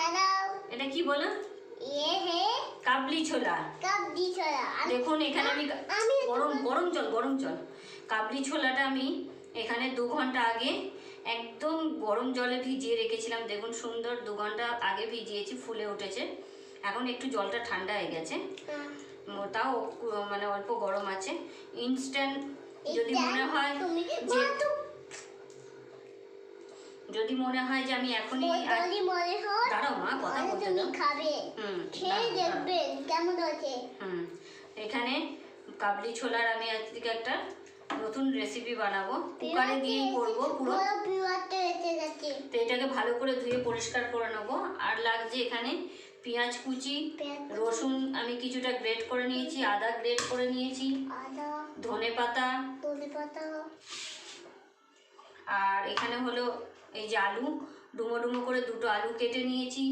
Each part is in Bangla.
হ্যালো এটা কি বলো? ইয়ে কাবলি ছোলা। কাবলি ছোলা। দেখুন এখানে আমি গরম গরম জল গরম জল। কাবলি ছোলাটা আমি এখানে দু ঘণ্টা আগে একদম গরম জলে ভিজিয়ে রেখেছিলাম। দেখুন সুন্দর দু ঘণ্টা আগে ভিজিয়েছি ফুলে উঠেছে। এখন একটু জলটা ঠান্ডা হয়ে গেছে। তাও মানে অল্প গরম আছে। ইনস্ট্যান্ট যদি মনে হয় যে যদি মনে হয় যে আমি এখনই বলি মনে হয় দাঁড়াও মা কথা বলতে তুমি খাবে। হুম খেয়ে দাঁড়াও। কেমন আছে হুম এখানে কাবলি ছোলার আমি আজকে একটা নতুন রেসিপি বানাবো। কুকারে দিয়েই করব পুরো। তো এটাকে ভালো করে ধুয়ে পরিষ্কার করে নেব। আর লাগছে এখানে পেঁয়াজ কুচি। রসুন আমি কিছুটা গ্রেট করে নিয়েছি আদা গ্রেট করে নিয়েছি। ধনে পাতা ধনে পাতা আর এখানে হলো এই যে আলু ডুমো ডুমো করে দুটো আলু কেটে নিয়েছি।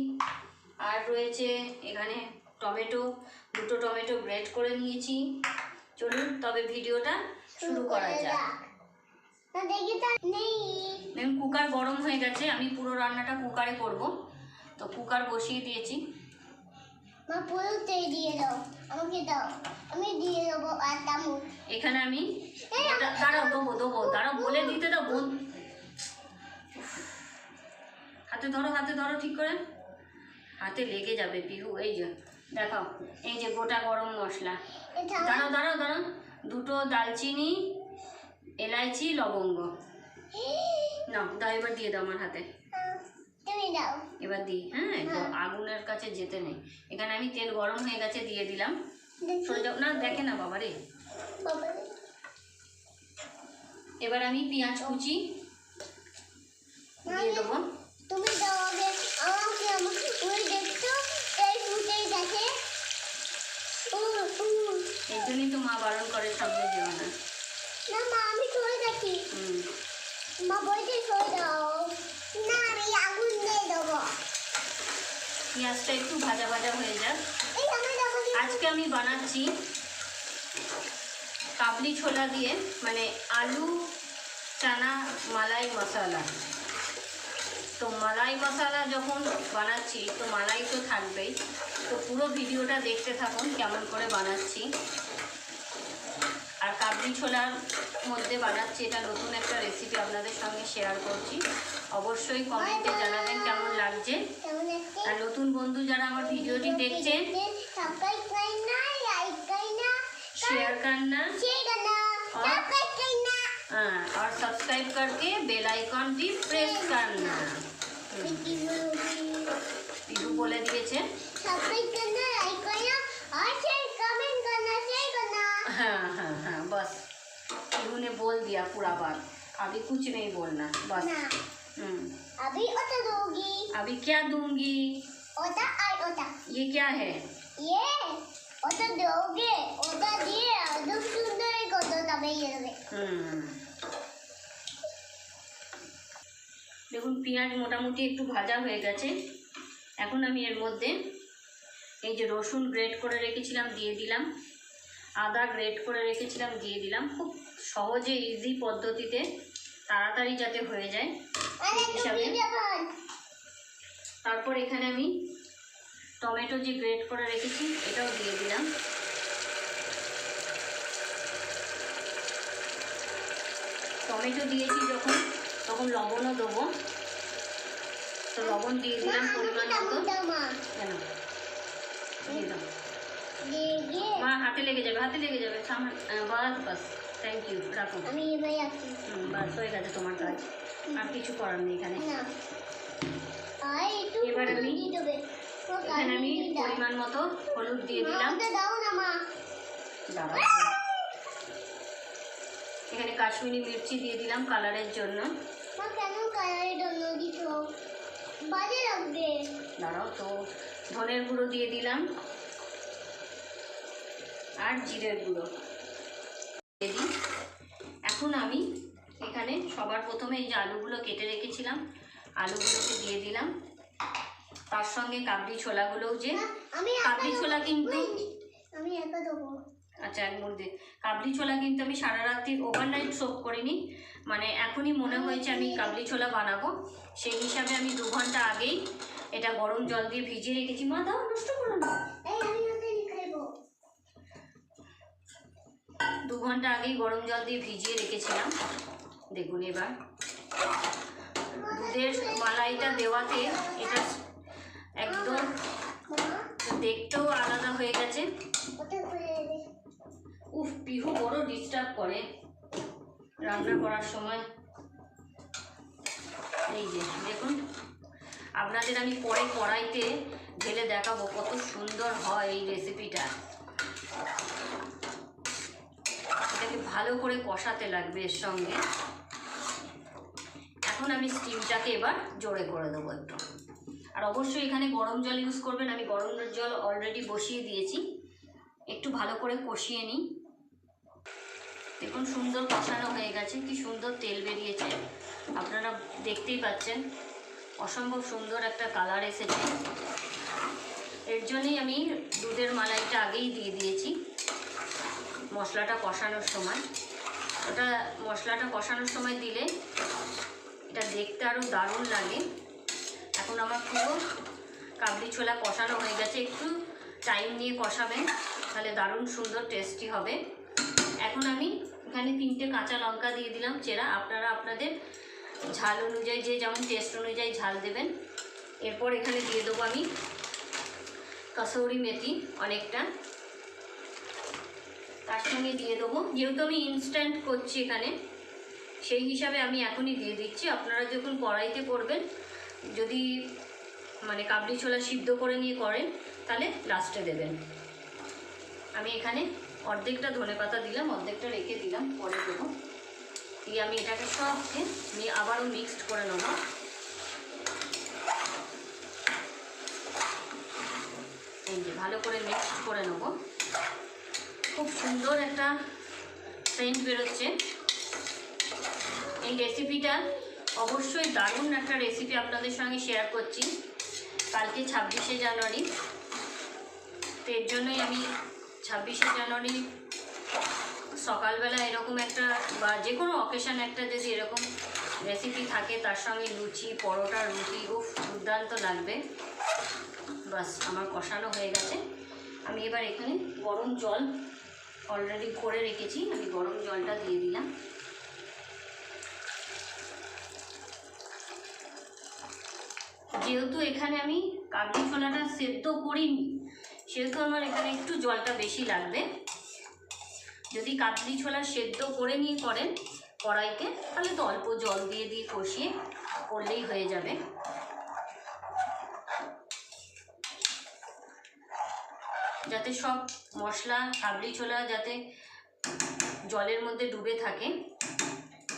আর রয়েছে এখানে টমেটো দুটো টমেটো গ্রেট করে নিয়েছি। চলুন তবে ভিডিওটা শুরু করা যাক। দেখুন কুকার গরম হয়ে গেছে আমি পুরো রান্নাটা কুকারে করব। তো কুকার বসিয়ে দিয়েছি। দিয়ে দাও আমাকে দাও। আমি দিয়ে দেবো আর এখানে আমি দাঁড়াও দেবো দেবো দাঁড়াও বলে দিতে দাও হাতে ধরো হাতে ধরো ঠিক করে। হাতে লেগে যাবে পিহু এই যে দেখাও এই যে গোটা গরম মশলা। দাঁড়াও দাঁড়াও দাঁড়াও। দুটো দালচিনি এলাইচি লবঙ্গ। নাও দাও এবার দিয়ে দাও আমার হাতে। এবার দিই হ্যাঁ আগুনের কাছে যেতে নেই। এখানে আমি তেল গরম হয়ে গেছে দিয়ে দিলাম। দেখি। না দেখে না বাবা রে এবার আমি পেঁয়াজ কুচি দিয়ে দেবো। তুমি আমাকে আমাকে ওই দেখছ এই ফুটেই উ। এই জন্যই তো মা বারণ করে সামনে যেও না। না মা আমি সরে মা বলছে সরে দাও না আমি আগুন দিয়ে দেবো। পেঁয়াজটা একটু ভাজা ভাজা হয়ে যাক। আজকে আমি বানাচ্ছি কাবলি ছোলা দিয়ে মানে আলু চানা মালাই মশলা। তো মালাই মশালা যখন বানাচ্ছি তো মালাই তো থাকবেই। তো পুরো ভিডিওটা দেখতে থাকুন কেমন করে বানাচ্ছি। আর কাবলি ছোলার মধ্যে বানাচ্ছি এটা নতুন একটা রেসিপি আপনাদের সঙ্গে শেয়ার করছি। অবশ্যই কমেন্টে জানাবেন কেমন লাগছে। আর নতুন বন্ধু যারা আমার ভিডিওটি দেখছেন শেয়ার কান্না हाँ, और सब्सक्राइब करके बेल आइकन भी प्रेस करना। पीहू बोले दिए छे सब्सक्राइब करना लाइक करना और शेयर कमेंट करना शेयर करना। हाँ हाँ हाँ बस। पीहू ने बोल दिया पूरा बात। अभी कुछ नहीं बोलना बस। हम्म। अभी ओटा दूँगी। अभी क्या दूँगी? ओटा आई ओटा ये क्या है? ये ओटा दोगे ओटा दिए और দেখুন পেঁয়াজ মোটামুটি একটু ভাজা হয়ে গেছে। এখন আমি এর মধ্যে এই যে রসুন গ্রেট করে রেখেছিলাম দিয়ে দিলাম। আদা গ্রেট করে রেখেছিলাম দিয়ে দিলাম। খুব সহজে ইজি পদ্ধতিতে তাড়াতাড়ি যাতে হয়ে যায় হিসাবে? তারপর এখানে আমি টমেটো যে গ্রেট করে রেখেছি এটাও দিয়ে দিলাম। টমেটো দিয়েছি যখন তখন লবণও দেবো। তো লবণ দিয়ে দিলাম পরিমাণ মতো। কেন? মা হাতে লেগে যাবে হাতে লেগে যাবে। সামান বাস বাস। থ্যাংক ইউ রাখো। আমি এবার যাচ্ছি হুম, বাস হয়ে গেছে তোমার কাজ। আর কিছু করার নেই এখানে। এবার আমি- এখানে আমি পরিমাণ মতো হলুদ দিয়ে দিলাম। দাও না মা। দাঁড়াও। এখানে কাশ্মীরি মির্চি দিয়ে দিলাম কালারের জন্য। দাঁড়াও তো ধনের গুঁড়ো দিয়ে দিলাম আর জিরের গুঁড়ো দিয়ে দিই। এখন আমি এখানে সবার প্রথমে এই যে আলুগুলো কেটে রেখেছিলাম আলুগুলোকে দিয়ে দিলাম। তার সঙ্গে কাবলি ছোলাগুলোও যে কাবলি ছোলা কিন্তু আমি একা দেবো। আচ্ছা এক মুহূর্তে। কাবলি ছোলা কিন্তু আমি সারা রাত্রি ওভারনাইট সোপ করিনি। মানে এখনই মনে হয়েছে আমি কাবলি ছোলা বানাবো। সেই হিসাবে আমি দু ঘণ্টা আগেই এটা গরম জল দিয়ে ভিজিয়ে রেখেছি। মা দাও নষ্ট করো না। দু ঘণ্টা আগেই গরম জল দিয়ে ভিজিয়ে রেখেছিলাম। দেখুন এবার। দুধের মালাইটা দেওয়াতে এটা একদম দেখতেও আলাদা হয়ে গেছে। উফ, পিহু বড় ডিস্টার্ব করে রান্না করার সময়। এই যে, দেখুন, আপনাদের আমি পরে কড়াইতে ঢেলে দেখাবো কত সুন্দর হয় এই রেসিপিটা এটাকে ভালো করে কষাতে লাগবে এর সঙ্গে। এখন আমি স্টিমটাকে এবার জোরে করে দেবো একটু। আর অবশ্যই এখানে গরম জল ইউজ করবেন, আমি গরম জল অলরেডি বসিয়ে দিয়েছি। একটু ভালো করে কষিয়ে নিই। দেখুন সুন্দর কষানো হয়ে গেছে, কি সুন্দর তেল বেরিয়েছে। আপনারা দেখতেই পাচ্ছেন, অসম্ভব সুন্দর একটা কালার এসেছে। এর জন্যই আমি দুধের মালাইটা আগেই দিয়ে দিয়েছি, মশলাটা কষানোর সময়। ওটা মশলাটা কষানোর সময় দিলে এটা দেখতে আরও দারুণ লাগে। এখন আমার পুরো কাবলি ছোলা কষানো হয়ে গেছে, একটু টাইম নিয়ে কষাবেন, তাহলে দারুণ সুন্দর টেস্টি হবে। এখানে তিনটে কাঁচা লঙ্কা দিয়ে দিলাম চেরা। আপনারা আপনাদের ঝাল অনুযায়ী, যে যেমন টেস্ট অনুযায়ী ঝাল দেবেন। এরপর এখানে দিয়ে দেবো আমি কাসৌরি মেথি অনেকটা। তার সঙ্গে দিয়ে দেবো, যেহেতু আমি ইনস্ট্যান্ট করছি এখানে, সেই হিসাবে আমি এখনই দিয়ে দিচ্ছি। আপনারা যখন কড়াইতে করবেন, যদি মানে কাবলি ছোলা সিদ্ধ করে নিয়ে করেন, তাহলে লাস্টে দেবেন। আমি এখানে অর্ধেকটা ধনে পাতা দিলাম, অর্ধেকটা রেখে দিলাম, পরে দেবো। দিয়ে আমি এটাকে সবকে নিয়ে আবারও মিক্সড করে নেব। এই যে ভালো করে মিক্সড করে নেব। খুব সুন্দর একটা সেন্ট বেরোচ্ছে। এই রেসিপিটা অবশ্যই দারুণ একটা রেসিপি আপনাদের সঙ্গে শেয়ার করছি। কালকে ছাব্বিশে জানুয়ারি। তো এর জন্যই আমি ছাব্বিশে জানুয়ারি, সকালবেলা এরকম একটা বা যে কোনো অকেশান একটা যদি এরকম রেসিপি থাকে, তার সঙ্গে লুচি, পরোটা, রুটি, উফ, দুর্দান্ত লাগবে। বাস, আমার কষানো হয়ে গেছে। আমি এবার এখানে গরম জল অলরেডি করে রেখেছি। আমি গরম জলটা দিয়ে দিলাম। যেহেতু এখানে আমি কাবলি ছোলাটা সেদ্ধ করিনি সেহেতু আমার এখানে একটু জলটা বেশি লাগবে। যদি কাবলি ছোলা সেদ্ধ করে নিয়ে করেন কড়াইতে, তাহলে তো অল্প জল দিয়ে দিয়ে কষিয়ে করলেই হয়ে যাবে। যাতে সব মশলা, কাবলি ছোলা যাতে জলের মধ্যে ডুবে থাকে,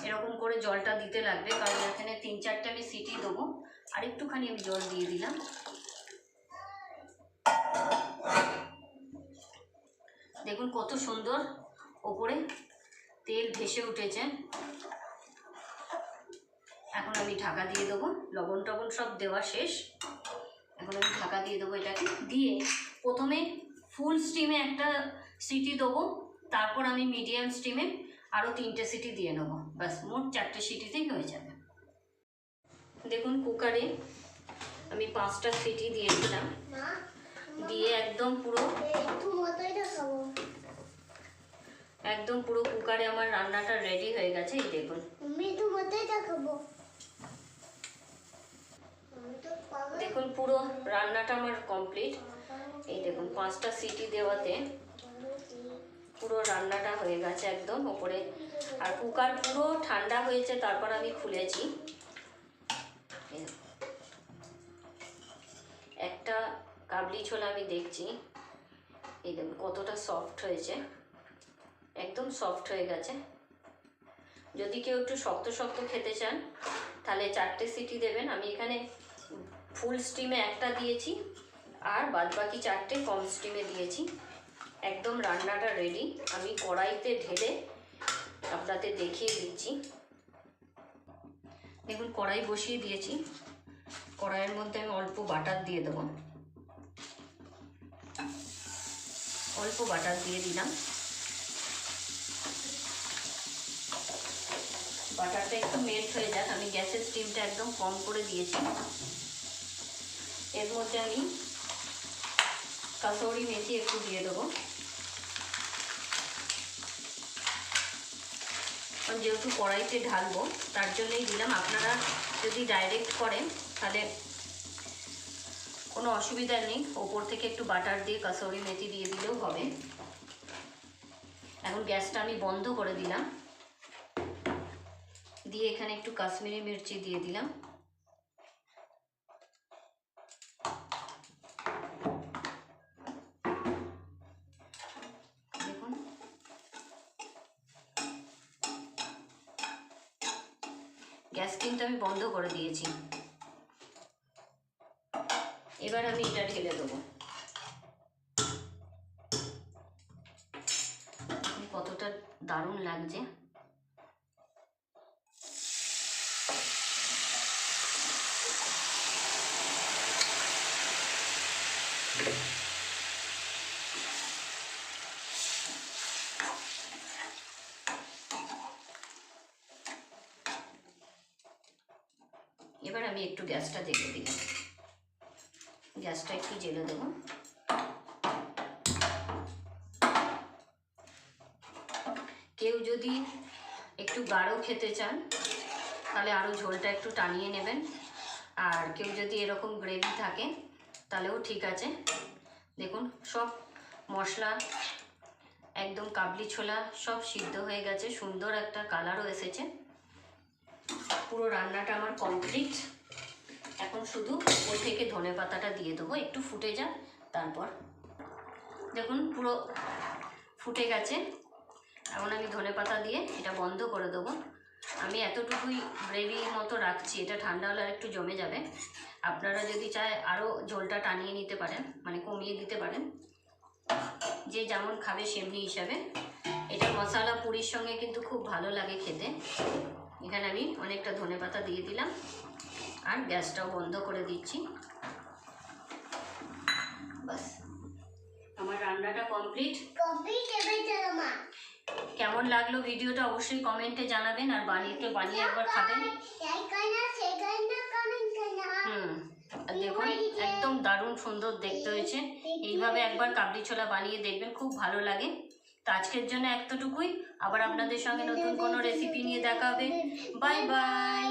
এরকম করে জলটা দিতে লাগবে, কারণ এখানে তিন চারটে আমি সিটি দেবো। আর একটুখানি আমি জল দিয়ে দিলাম। দেখুন কত সুন্দর ওপরে তেল ভেসে উঠেছে। এখন আমি ঢাকা দিয়ে দেবো। লবণ টবণ সব দেওয়া শেষ। এখন আমি ঢাকা দিয়ে দেবো এটাকে। দিয়ে প্রথমে ফুল স্টিমে একটা সিটি দেবো। তারপর আমি মিডিয়াম স্টিমে আরও তিনটে সিটি দিয়ে নেব। ব্যাস, মোট চারটে সিটিতেই হয়ে যাবে। দেখুন কুকারে আমি পাঁচটা সিটি দিয়ে দিলাম। দিয়ে একদম পুরো একদম পুরো কুকারে আমার রান্নাটা রেডি হয়ে গেছে, এই দেখুন। দেখুন, পুরো রান্নাটা আমার কমপ্লিট এই দেখুন, পাঁচটা সিটি দেওয়াতে পুরো রান্নাটা হয়ে গেছে একদম ওপরে। আর কুকার পুরো ঠান্ডা হয়েছে, তারপর আমি খুলেছি। কাবলি ছোলা আমি দেখছি। এই দেখুন, কতটা সফট হয়েছে। একদম সফট হয়ে গেছে। যদি কেউ একটু শক্ত শক্ত খেতে চান, তাহলে চারটে সিটি দেবেন। আমি এখানে ফুল স্টিমে একটা দিয়েছি, আর বাদবাকি চারটে কম স্টিমে দিয়েছি। একদম রান্নাটা রেডি আমি কড়াইতে ঢেলে আপনাদের দেখিয়ে দিচ্ছি। দেখুন, কড়াই বসিয়ে দিয়েছি। কড়াইয়ের মধ্যে আমি অল্প বাটার দিয়ে দেবো। অল্প বাটার দিয়ে দিলাম। বাটারটা একটু মেল্ট হয়ে যাক। আমি গ্যাসের স্টিমটা একদম কম করে দিয়েছি। এর মধ্যে আমি কাসৌরি মেথি একটু দিয়ে দেবো। যেহেতু কড়াইতে ঢালবো, তার জন্যই দিলাম। আপনারা যদি ডাইরেক্ট করেন, তাহলে কোনো অসুবিধা নেই। ওপর থেকে একটু বাটার দিয়ে কাসৌরি মেথি দিয়ে দিলেও হবে। এখন গ্যাসটা আমি বন্ধ করে দিলাম। দিয়ে এখানে একটু কাশ্মীরি মির্চি দিয়ে দিলাম। এবার আমি এটা ঢেলে দেবো। কতটা দারুণ লাগছে। এবার আমি একটু গ্যাসটা দেখে দিলাম। গ্যাসটা একটু জেলে দেবো। কেউ যদি একটু গাঢ় খেতে চান, তাহলে আরও ঝোলটা একটু টানিয়ে নেবেন। আর কেউ যদি এরকম গ্রেভি থাকে, তাহলেও ঠিক আছে। দেখুন, সব মশলা, একদম কাবলি ছোলা, সব সিদ্ধ হয়ে গেছে। সুন্দর একটা কালারও এসেছে। পুরো রান্নাটা আমার কমপ্লিট। এখন শুধু ওর থেকে ধনে পাতাটা দিয়ে দেবো। একটু ফুটে যাক, তারপর। দেখুন, পুরো ফুটে গেছে। এখন আমি ধনে পাতা দিয়ে এটা বন্ধ করে দেবো। আমি এতটুকুই গ্রেভি মতো রাখছি, এটা ঠান্ডা হলে একটু জমে যাবে। আপনারা যদি চায় আরও ঝোলটা টানিয়ে নিতে পারেন মানে কমিয়ে দিতে পারেন। যে যেমন খাবে সেমনি হিসাবে। এটা মশলা পুরির সঙ্গে কিন্তু খুব ভালো লাগে খেতে। এখানে আমি অনেকটা ধনে পাতা দিয়ে দিলাম। আর গ্যাসটাও বন্ধ করে দিচ্ছি। বাস। আমার রান্নাটা কমপ্লিট। চলো মা। কেমন লাগল ভিডিওটা অবশ্যই কমেন্টে জানাবেন আর বানিয়ে বানিয়ে একবার খাবেন। হুম দেখুন একদম দারুণ সুন্দর দেখতে হয়েছে। এইভাবে একবার কাবলি ছোলা বানিয়ে দেখবেন খুব ভালো লাগে। তো আজকের জন্য এতটুকুই আবার আপনাদের সঙ্গে নতুন কোনো রেসিপি নিয়ে দেখা হবে। Bye bye